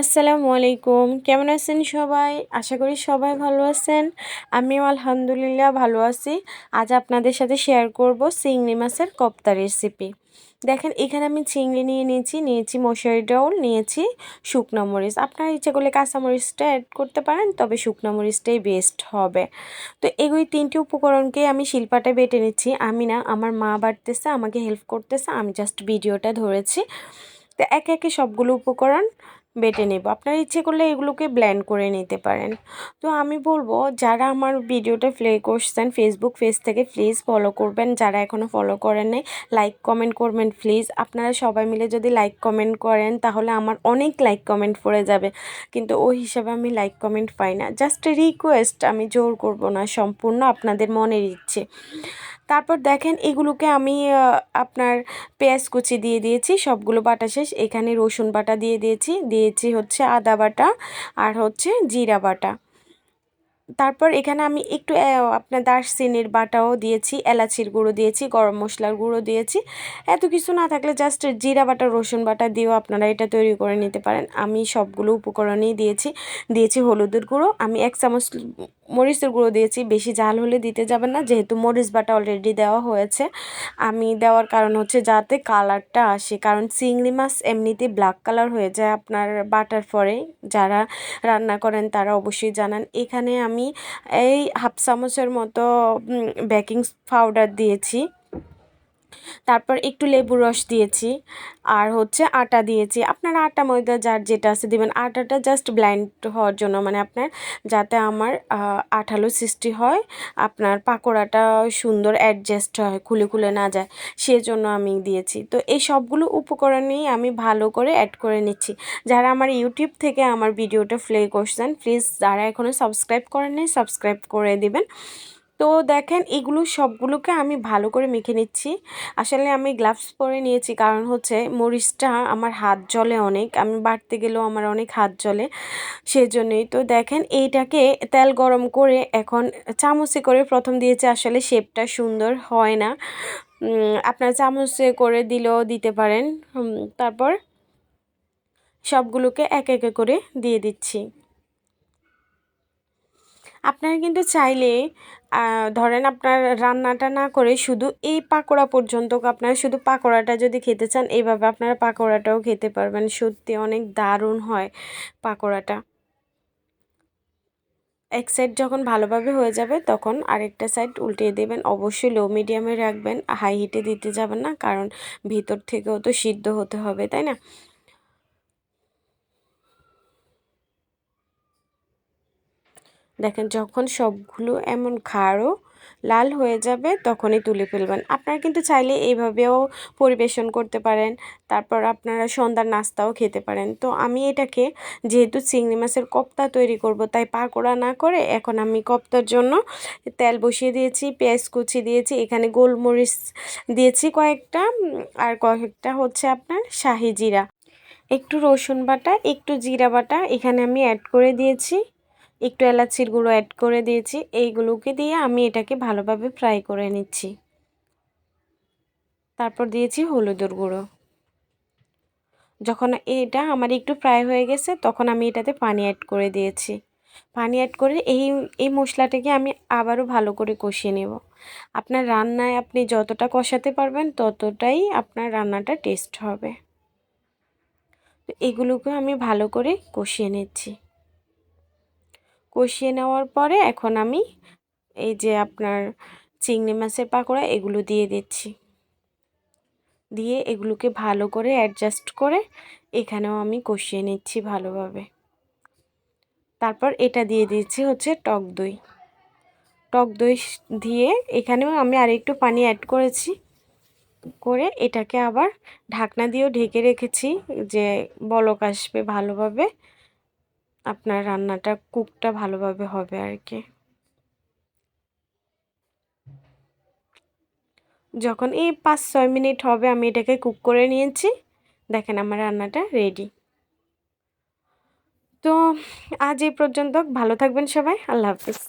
আসসালামু আলাইকুম। কেমন আছেন সবাই? আশা করি সবাই ভালো আছেন। আমিও আলহামদুলিল্লাহ ভালো আছি। আজ আপনাদের সাথে শেয়ার করব চিংড়ি মাছের কপ্তা রেসিপি দেখেন, এখানে আমি চিংড়ি নিয়ে নিয়েছি নিয়েছি মশারি ডাউল নিয়েছি শুকনো মরিচ। আপনারা ইচ্ছে করলে কাঁচামরিচটা অ্যাড করতে পারেন, তবে শুকনো মরিচটাই বেস্ট হবে। তো এগুলি তিনটি উপকরণকে আমি শিল্পাটা বেটে নিচ্ছি। আমি না, আমার মা বাড়তেছে, আমাকে হেল্প করতেছে, আমি জাস্ট ভিডিওটা ধরেছি। তো একে একে সবগুলো উপকরণ বেটে নেব। আপনার ইচ্ছে করলে এগুলোকে ব্ল্যান্ড করে নিতে পারেন। তো আমি বলব, যারা আমার ভিডিওটা প্লে করছেন ফেসবুক পেজ থেকে প্লিজ ফলো করবেন। যারা এখনও ফলো করেন নাই লাইক কমেন্ট করবেন প্লিজ আপনারা সবাই মিলে যদি লাইক কমেন্ট করেন, তাহলে আমার অনেক লাইক কমেন্ট পড়ে যাবে। কিন্তু ওই হিসাবে আমি লাইক কমেন্ট পাই না। জাস্ট রিকোয়েস্ট আমি জোর করব না, সম্পূর্ণ আপনাদের মনের ইচ্ছে। তারপর দেখেন এগুলোকে আমি আপনার পেঁয়াজ কুচি দিয়ে দিয়েছি, সবগুলো বাটা শেষ। এখানে রসুন বাটা দিয়ে দিয়েছি দিয়েছি হচ্ছে আদা বাটা আর হচ্ছে জিরা বাটা। তারপর এখানে আমি একটু আপনার দারচিনির বাটাও দিয়েছি, এলাচির গুঁড়ো দিয়েছি, গরম মশলার গুঁড়ো দিয়েছি। এত কিছু না থাকলে জাস্ট জিরা বাটা, রসুন বাটা দিয়েও আপনারা এটা তৈরি করে নিতে পারেন। আমি সবগুলো উপকরণই দিয়েছি দিয়েছি হলুদের গুঁড়ো। আমি এক চামচ মরিচের গুঁড়ো দিয়েছি। বেশি জাল হলে দিতে যাবেন না, যেহেতু মরিচ বাটা অলরেডি দেওয়া হয়েছে। আমি দেওয়ার কারণ হচ্ছে যাতে কালারটা আসে, কারণ চিংড়ি মাছ এমনিতে ব্ল্যাক কালার হয়ে যায় আপনার বাটার পরে। যারা রান্না করেন তারা অবশ্যই জানান। এখানে আমি এই হাফ চামচের মতো বেকিং পাউডার দিয়েছি। তারপর একটু লেবুর রস দিয়েছি, আর হচ্ছে আটা দিয়েছি। আপনার আটা ময়দা যার যেটা আছে দেবেন। আটাটা জাস্ট ব্লাইন্ড হওয়ার জন্য মানে আপনার যাতে আমার আঠালো সৃষ্টি হয়, আপনার পাকোড়াটা সুন্দর অ্যাডজাস্ট হয়, খুলে খুলে না যায়, সেজন্য আমি দিয়েছি। তো এই সবগুলো উপকরণেই আমি ভালো করে অ্যাড করে নিচ্ছি। যারা আমার ইউটিউব থেকে আমার ভিডিওটা প্লে করছেন প্লিজ যারা এখনও সাবস্ক্রাইব করেন সাবস্ক্রাইব করে দিবেন। তো দেখেন এগুলো সবগুলোকে আমি ভালো করে মেখে নিচ্ছি। আসলে আমি গ্লাভস পরে নিয়েছি কারণ হচ্ছে মরিচটা আমার হাত জলে অনেক, আমি বাড়তে গেলেও আমার অনেক হাত জলে সেজন্যই। তো দেখেন এইটাকে তেল গরম করে এখন চামচে করে প্রথম দিয়েছে, আসলে শেপটা সুন্দর হয় না। আপনার চামচে করে দিলেও দিতে পারেন। তারপর সবগুলোকে এক একে করে দিয়ে দিচ্ছি। আপনারা কিন্তু চাইলে ধরেন আপনার রান্নাটা না করে শুধু এই পাকোড়া পর্যন্ত আপনারা শুধু পাকোড়াটা যদি খেতে চান, এইভাবে আপনারা পাকোড়াটাও খেতে পারবেন। সত্যি অনেক দারুণ হয় পাকোড়াটা। এক সাইড যখন ভালোভাবে হয়ে যাবে, তখন আরেকটা সাইড উল্টিয়ে দেবেন। অবশ্যই লো মিডিয়ামে রাখবেন। হাই হিটে দিতে যাবেন না, কারণ ভিতর থেকেও তো সিদ্ধ হতে হবে, তাই না? দেখেন, যখন সবগুলো এমন খাড়ো লাল হয়ে যাবে, তখনই তুলে ফেলবেন। আপনারা কিন্তু চাইলে এইভাবেও পরিবেশন করতে পারেন। তারপর আপনারা সন্ধ্যার নাস্তাও খেতে পারেন। তো আমি এটাকে, যেহেতু চিংড়ি মাছের কপ্তা তৈরি করব, তাই পাকোড়া না করে এখন আমি কপ্তার জন্য তেল বসিয়ে দিয়েছি, পেঁয়াজ কুচি দিয়েছি, এখানে গোলমরিচ দিয়েছি কয়েকটা, আর কয়েকটা হচ্ছে আপনার শাহি জিরা। একটু রসুন বাটা, একটু জিরা বাটা এখানে আমি অ্যাড করে দিয়েছি। একটু এলাচির গুঁড়ো অ্যাড করে দিয়েছি। এইগুলোকে দিয়ে আমি এটাকে ভালোভাবে ফ্রাই করে নিচ্ছি। তারপর দিয়েছি হলুদের গুঁড়ো। যখন এটা আমার একটু ফ্রাই হয়ে গেছে, তখন আমি এটাতে পানি অ্যাড করে দিয়েছি। পানি অ্যাড করে এই এই মশলাটাকে আমি আবারও ভালো করে কষিয়ে নেব। আপনার রান্নায় আপনি যতটা কষাতে পারবেন, ততটাই আপনার রান্নাটা টেস্ট হবে। তো এগুলোকে আমি ভালো করে কষিয়ে নিচ্ছি। কষিয়ে নেওয়ার পরে এখন আমি এই যে আপনার চিংড়ি মাছের পাকোড়া, এগুলো দিয়ে দিচ্ছি। দিয়ে এগুলোকে ভালো করে অ্যাডজাস্ট করে এখানেও আমি কষিয়ে নিচ্ছি ভালোভাবে। তারপর এটা দিয়ে দিচ্ছি হচ্ছে টক দই। টক দই দিয়ে এখানেও আমি আর একটু পানি অ্যাড করেছি। করে এটাকে আবার ঢাকনা দিয়েও ঢেকে রেখেছি যে বলক আসবে ভালোভাবে। আপনার রান্নাটা কুকটা ভালোভাবে হবে আর কি। যখন এই পাঁচ ছয় মিনিট হবে, আমি এটাকে কুক করে নিয়েছি। দেখেন আমার রান্নাটা রেডি তো আজ এই পর্যন্ত, ভালো থাকবেন সবাই, আল্লাহ হাফিজ।